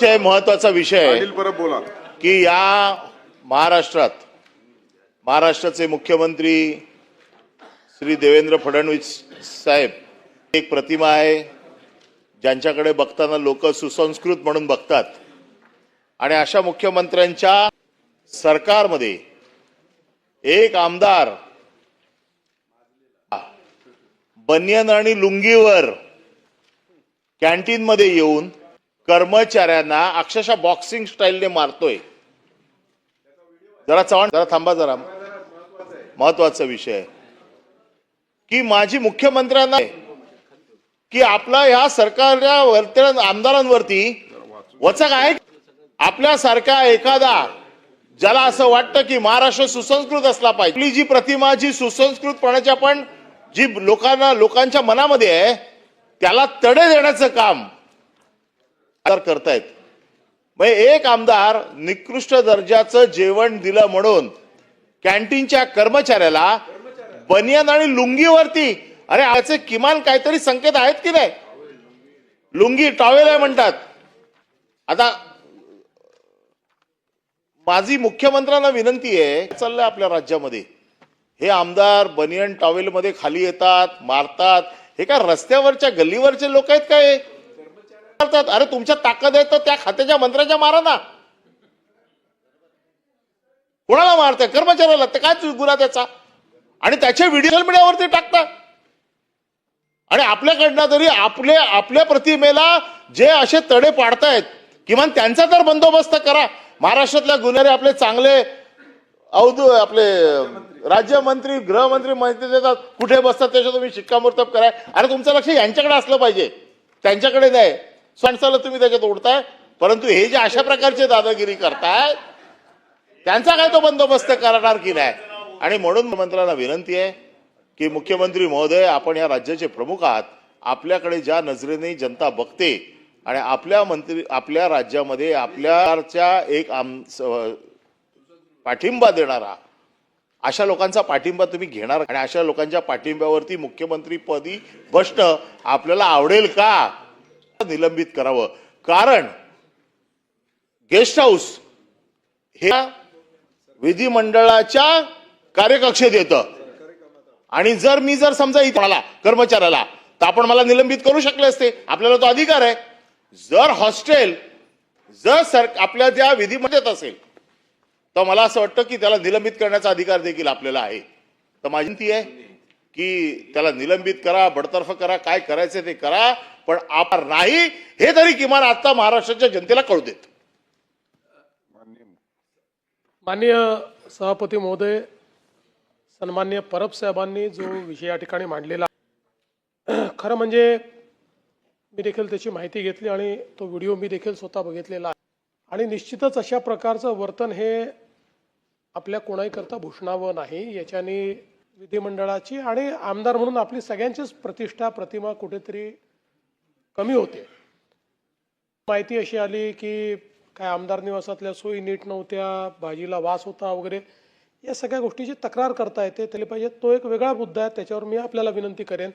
अतिशय महत्त्वाचा विषय आहे बोला. की या महाराष्ट्रात महाराष्ट्राचे मुख्यमंत्री श्री देवेंद्र फडणवीस साहेब एक प्रतिमा आहे ज्यांच्याकडे बघताना लोक सुसंस्कृत म्हणून बघतात. आणि अशा मुख्यमंत्र्यांच्या सरकारमध्ये एक आमदार बनियन आणि लुंगीवर कॅन्टीन मध्ये येऊन कर्मचाऱ्यांना अक्षरशः बॉक्सिंग स्टाईलने मारतोय. जरा चव्हाण जरा थांबा जरा. महत्त्वाचा विषय. की माझी मुख्यमंत्र्यांना की आपला ह्या सरकारच्या वर्तन आमदारांवरती वचक आहे? आपल्यासारखा एखादा ज्याला असं वाटतं की महाराष्ट्र सुसंस्कृत असला पाहिजे. आपली जी प्रतिमा जी सुसंस्कृतपणाच्या पण जी लोकांना लोकांच्या मनामध्ये आहे त्याला तडे देण्याचं काम आमदार करतायत. मग एक आमदार निकृष्ट दर्जाचं जेवण दिलं म्हणून कॅन्टीनच्या कर्मचाऱ्याला बनियन आणि लुंगीवरती अरे याचे किमान काहीतरी संकेत आहेत की नाही? लुंगी टॉवेल आहे म्हणतात. आता माझी मुख्यमंत्र्यांना विनंती आहे चाललंय आपल्या राज्यामध्ये. हे आमदार बनियन टॉवेल मध्ये खाली येतात मारतात. हे काय रस्त्यावरच्या गल्लीवरचे लोक आहेत काय? करतात अरे तुमच्या ताकद आहे तर त्या खात्याच्या मंत्र्याच्या मारा ना. कोणाला मारताय कर्मचाऱ्याला. ते काय गुन्हा त्याचा? आणि त्याचे व्हिडिओ मीडियावरती टाकतात. आणि आपल्याकडनं तरी आपले आपल्या प्रतिमेला जे असे तडे पाडतायत किमान त्यांचा तर बंदोबस्त करा. महाराष्ट्रातल्या गुन्हेगारी आपले चांगले अवधू आपले राज्यमंत्री गृहमंत्री माहिती देतात. कुठे बसतात त्याच्या तुम्ही शिक्कामोर्तब कराय. अरे तुमचं लक्ष यांच्याकडे असलं पाहिजे. त्यांच्याकडे नाही. सणसाला तुम्ही त्याच्यात उडताय परंतु हे जे अशा प्रकारचे दादागिरी करताय त्यांचा काय तो बंदोबस्त करणार की नाही? आणि म्हणून मंत्र्यांना विनंती आहे की मुख्यमंत्री महोदय आपण या राज्याचे प्रमुख आहात. आपल्याकडे ज्या नजरेने जनता बघते आणि आपल्या मंत्री आपल्या राज्यामध्ये आपल्याच्या एक आम पाठिंबा देणारा अशा लोकांचा पाठिंबा तुम्ही घेणार आणि अशा लोकांच्या पाठिंब्यावरती मुख्यमंत्री पदी बसणं आपल्याला आवडेल का? निलंबित करावं. कारण गेस्ट हाऊस हे विधिमंडळाच्या कार्यकक्षेत येतं. आणि जर मी जर समजा इथे आला कर्मचाऱ्याला तर आपण मला निलंबित करू शकले असते. आपल्याला तो अधिकार आहे. जर हॉस्टेल जर सर आपल्या त्या विधीमध्ये असेल तर मला असं वाटतं की त्याला निलंबित करण्याचा अधिकार देखील आपल्याला आहे. तर माझी विनंती आहे की त्याला निलंबित करा बडतर्फ करा काय करायचं ते करा. पण आपण नाही हे तरी किमान आता महाराष्ट्राच्या जनतेला कळू देत. माननीय सभापती महोदय सन्मान्य परब साहेबांनी जो विषय या ठिकाणी मांडलेला आहे, खरं म्हणजे मी देखील त्याची माहिती घेतली आणि तो व्हिडिओ मी देखील स्वतः बघितलेला आहे. आणि निश्चितच अशा प्रकारचं वर्तन हे आपल्या कोणाहीकरता भूषणावं नाही याच्याने विधिमंडळाची आणि आमदार म्हणून आपली सगळ्यांचीच प्रतिष्ठा प्रतिमा कुठेतरी कमी होते. माहिती अशी आली की काय आमदार निवासातल्या सोयी नीट नव्हत्या भाजीला वास होता वगैरे या सगळ्या गोष्टीची तक्रार करता येते. त्याला पाहिजे तो एक वेगळा मुद्दा आहे त्याच्यावर मी आपल्याला विनंती करेन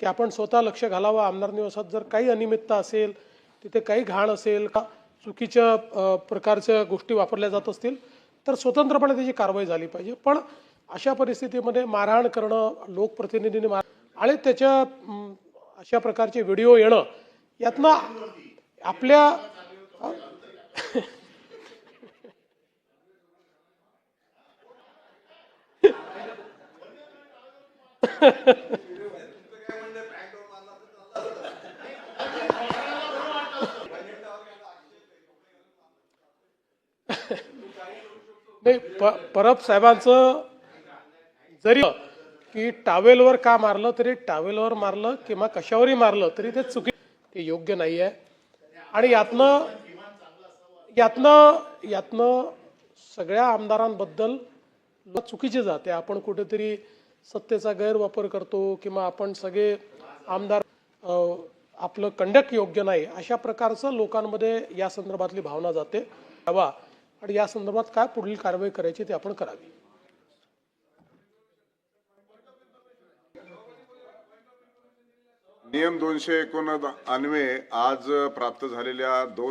की आपण स्वतः लक्ष घालावं. आमदार निवासात जर काही अनियमितता असेल तिथे काही घाण असेल का चुकीच्या प्रकारच्या गोष्टी वापरल्या जात असतील तर स्वतंत्रपणे त्याची कारवाई झाली पाहिजे. पण अशा परिस्थितीमध्ये मारहाण करणं लोकप्रतिनिधींनी मार आणि त्याच्या अशा प्रकारचे व्हिडिओ येणं यातनं आपल्या नाही प- परब साहेबांचं जरी की टावेलवर का मारलं तरी टावेलवर मारलं किंवा कशावरही मारलं तरी ते चुकी ते योग्य नाही आहे आणि यातनं यातनं यातनं सगळ्या आमदारांबद्दल चुकीचे जाते. आपण कुठेतरी सत्तेचा गैरवापर करतो किंवा आपण सगळे आमदार आपलं कंडक्ट योग्य नाही अशा प्रकारचं लोकांमध्ये या संदर्भातली भावना जाते. हवा आणि या संदर्भात काय पुढील कारवाई करायची ते आपण करावी. नियम दोनशे एकोण अन्वये आज प्राप्त झालेल्या दोन